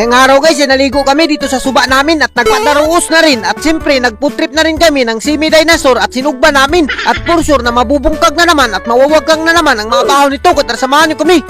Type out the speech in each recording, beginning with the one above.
Ngayong araw guys, eh, naligo kami dito sa suba namin at nagpadaruos na rin. At siyempre nagfood trip na rin kami ng semi dinosaur at sinugba namin. At for sure na mabubungkag na naman at mawawagang na naman ang mga bahaw nito. Kung samahan niyo kami.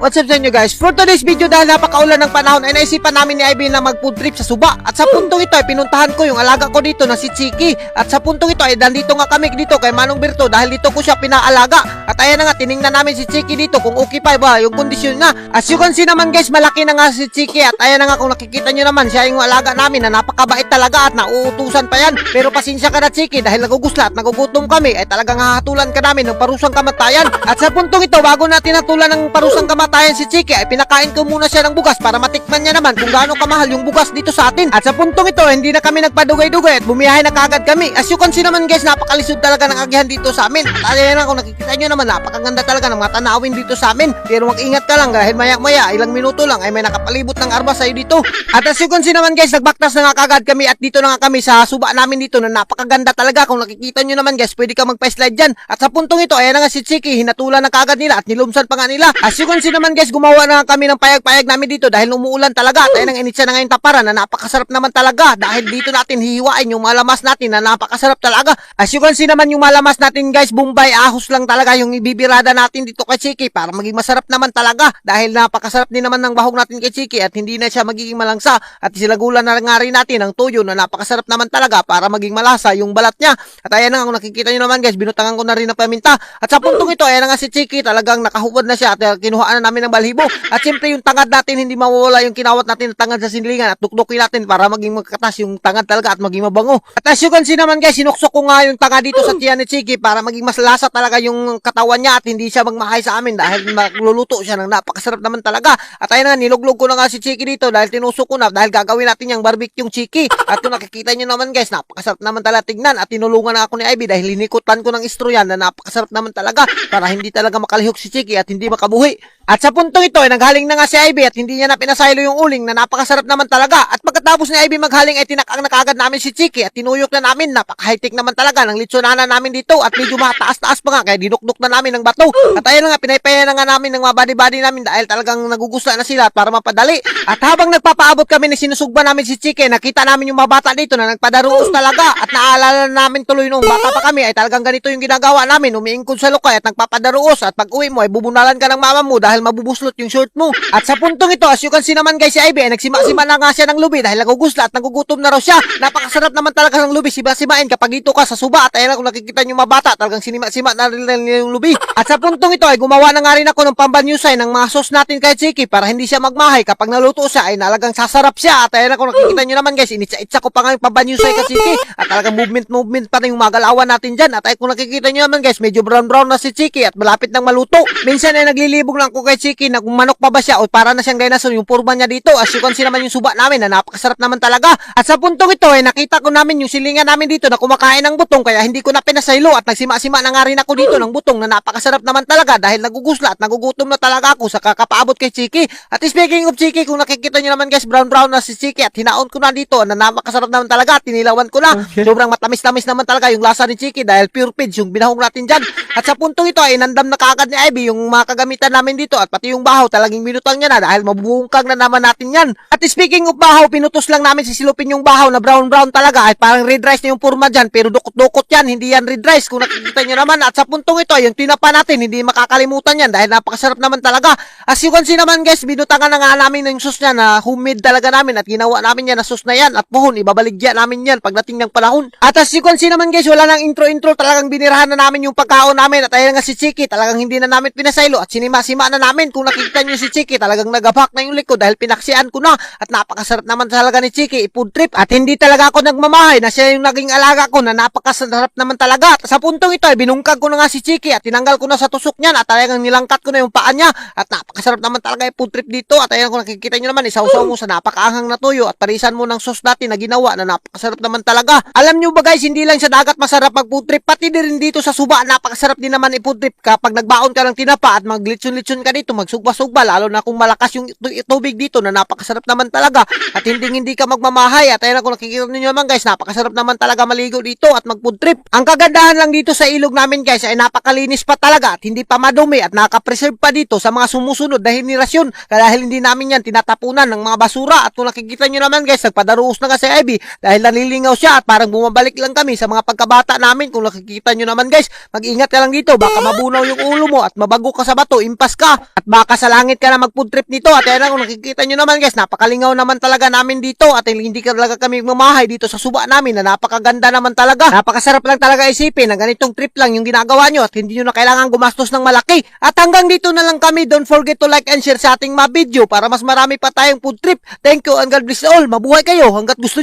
What's up sa inyo guys? For today's video dahil napakaulan ng panahon ay naisipan namin ni Ivy na mag food trip sa Suba. At sa puntong ito ay pinuntahan ko yung alaga ko dito na si Chiki. At sa puntong ito ay nandito nga kami dito kay Manong Berto dahil dito ko siya pinaalaga. At ayan na nga tiningnan namin si Chiki dito kung okay pa ba yung kondisyon na as you can see naman guys malaki na nga si Chiki. At ayan na nga kung nakikita nyo naman siya yung alaga namin na napakabait talaga at nauutusan pa yan. Pero pasensya ka na Chiki dahil nagugusla at nagugutom kami ay talagang hahatulan ka namin ng parusang kamatayan. At sa puntong ito bago natin natulan ng parusang kamatayan si Chiki ay pinakain ko muna siya ng bugas para matikman niya naman kung gaano kamahal yung bugas dito sa atin. At sa puntong ito hindi na kami nagpadugay-dugay at bumiyahe na kagad kami. As you can see naman guys napakalisod talaga ng agihan dito sa amin. At ayan na kung nakikita nyo naman napakaganda talaga ng mga tanawin dito sa amin. Pero mag-ingat ka lang dahil maya maya ilang minuto lang ay may nakapalibot ng armas sa'yo dito. At as you can see naman guys nagbaktas na nga kagad kami at dito na nga kami sa suba namin dito na napakaganda talaga. Kung nakikita nyo naman guys pwede ka magpa-slide dyan. At sa puntong ito ayan na nga si Chiki hinatulan na kagad nila at nilumsan pa nga nila. As you can see naman guys gumawa na kami ng payag-payag namin dito dahil umuulan talaga. At ayan ang initsa na ngayon taparan na napakasarap naman talaga. Dahil dito natin hihiwain yung malamas natin na napakasarap talaga. As you can see naman yung malamas natin guys Bombay ahos lang talaga yung ibibirada natin dito kay Chiki para maging masarap naman talaga. Dahil napakasarap din naman ng bahog natin kay Chiki at hindi na siya magiging malangsa. At silagulan na nga rin natin ang tuyo na napakasarap naman talaga para maging malasa yung balat niya. At ayan na nga kung nakikita nyo naman guys binutangan ko na rin ng paminta. At sa puntong ito ayan na nga si Chiki talagang nakahubad na siya at uh, kinuhaan na namin ng balhibo at siyempre yung tangad natin hindi mawawala yung kinawat natin na tangad sa sinilingan at tuktukin natin para maging magkatas yung tangad talaga at maging mabango. At as you can see naman guys sinuksok ko nga yung tangad dito sa tiyan ni Chiki para maging mas lasa talaga yung katawan niya at hindi siya magmahay sa amin dahil magluluto siya ng napakasarap naman talaga. At ayun nga niluglog ko na nga si Chiki dito dahil tinusok ko na dahil gagawin natin yung barbecue yung Chiki at kung nakikita nyo naman guys napakasarap naman talaga tignan. At tinulungan na ako ni Ivy dahil linikutan ko ng istro yan na napakasarap naman talaga para hindi talaga makalihok si Chiki at hindi makabuhi at sa puntong ito ay naghaling na nga si Ivy at hindi niya na pinasaylo yung uling na napakasarap naman talaga. At pagkatapos ni Ivy maghaling ay tinakang na kagad namin si Chiki at tinuyok na namin. Napaka-high-tech naman talaga ng litsonana namin dito at medyo mataas-taas pa nga kaya dinukduk na namin ng bato. At ayun na nga pinaypaya na nga namin ng mga body-body namin dahil talagang nagugustuhan na sila para mapadali. At habang nagpapaabot kami ni sinusugba namin si Chiki nakita namin yung mga bata dito na nagpadaruos talaga. At naalala namin tuloy nung bata pa kami ay talagang ganito yung ginagawa namin. Umiingkod sa lukay at nagpapadaruos. At pag uwi mo ay bubunalan ka ng mama mo dahil mabubuslot yung short mo. At sa puntong ito as you can see naman guys si Ivy ay nagsima-sima na nga siya ng lubi dahil nagugusla at nagugutom na raw siya. Napakasarap naman talaga ng lubi. Siba-simain kapag dito ka sa suba at ayan kung nakikita nyo mga bata talagang sinima-sima na rin nila yung lubi. At sa puntong ito ay gumawa na nga rin ako ng pambanyusay ng mga sauce natin kay Chiki para hindi siya magmahay. Kapag naluto siya ay nalagang sasarap siya. At ayan kung nakikita nyo naman guys initsa-itsa ko pa nga yung pambanyusay kay Chiki at talagang movement movement pa rin yung magalawan natin dyan. At ay kung nakikita nyo naman guys medyo brown brown na si Chiki at malapit nang maluto. Minsan ay naglilibog lang ko kay Chiki na kung manok pa ba siya o para na siyang dinosaur yung purma niya dito as you can see naman yung suba namin na napakasarap naman talaga. At sa puntong ito ay nakita ko namin yung silingan namin dito na kumakain ng butong kaya hindi ko na pinasaylo at nagsima-sima na nga rin ako dito ng butong na napakasarap naman talaga dahil nagugusla at nagugutom na talaga ako sa kakapaabot kay Chiki. At speaking of Chiki kung nakikita nyo naman guys brown brown na si Chiki at hinaon ko na dito na napakasarap naman talaga at tinilawan ko na. Sobrang matamis-tamis naman talaga yung lasa ni Chiki dahil pure feeds yung binahong natin dyan. At sa puntong ito ay nandam na kaagad ni Ivy yung mga kagamitan namin dito at pati yung bahaw talagang minutang niya na dahil mabubungkag na naman natin yan. At speaking of bahaw pinutos lang namin sisilupin yung bahaw na brown brown talaga at parang red rice na yung purma dyan pero dukot-dukot yan hindi yan red rice. Kung nakikita nyo naman at sa puntong ito yung tinapa natin hindi makakalimutan yan dahil napakasarap naman talaga. As you can see naman guys binutangan na nga namin ng sauce niya na homemade talaga namin at ginawa namin yan na sauce na yan. At pohon ibabaligya namin yan pagdating ng panahon. At as you can see naman guys wala nang intro-intro talagang binirahan na namin yung pagkaon namin. At ayun nga si Chiki talagang hindi na namin pinasaylo at sinima-sima na namin. Kung nakikita nyo si Chiki talagang nagapak na yung likod dahil pinaksian ko na. At napakasarap naman talaga ni Chiki i-food trip. At hindi talaga ako nagmamahay na siya yung naging alaga ko na napakasarap naman talaga. At sa puntong ito ay binungkag ko na nga si Chiki at tinanggal ko na sa tusok niyan at talagang nilangkat ko na yung paa niya. At napakasarap naman talaga i-food trip dito. At ayun kung nakikita nyo naman isawsaw mo sa napakaanghang na tuyo at parisan mo ng sauce natin na ginawa na napakasarap naman talaga. Alam nyo ba guys hindi lang sa dagat masarap mag food trip pati din dito sa suba napakasarap din naman i-food trip kapag nagbaon ka ng tinapa at maglitson-litson ka ka dito, magsugba-sugba, lalo na kung malakas yung tu- tubig dito na napakasarap naman talaga. At hindi hindi ka magmamahay. At ayun kung nakikita ninyo naman guys, napakasarap naman talaga maligo dito at mag-food trip. Ang kagandahan lang dito sa ilog namin guys ay napakalinis pa talaga at hindi pa madumi at nakapreserve pa dito sa mga sumusunod na henerasyon. Dahil hindi namin yan tinatapunan ng mga basura. At kung nakikita nyo naman guys, nagpadaruos na kasi Ivy dahil nalilingaw siya at parang bumabalik lang kami sa mga pagkabata namin. Kung nakikita nyo naman guys, mag-ingat ka lang dito. Baka mabunaw yung ulo mo at mabago ka sa bato, impas ka at baka sa langit ka na mag-food trip nito at ayun kung nakikita nyo naman guys, napakalingaw naman talaga namin dito at hindi ka talaga kami mamahay dito sa suba namin na napakaganda naman talaga. Napakasarap lang talaga isipin na ganitong trip lang yung ginagawa nyo at hindi nyo na kailangan gumastos ng malaki. At hanggang dito na lang kami. Don't forget to like and share sa ating mga video para mas marami pa tayong food trip. Thank you and God bless all. Mabuhay kayo hanggat gusto nyo.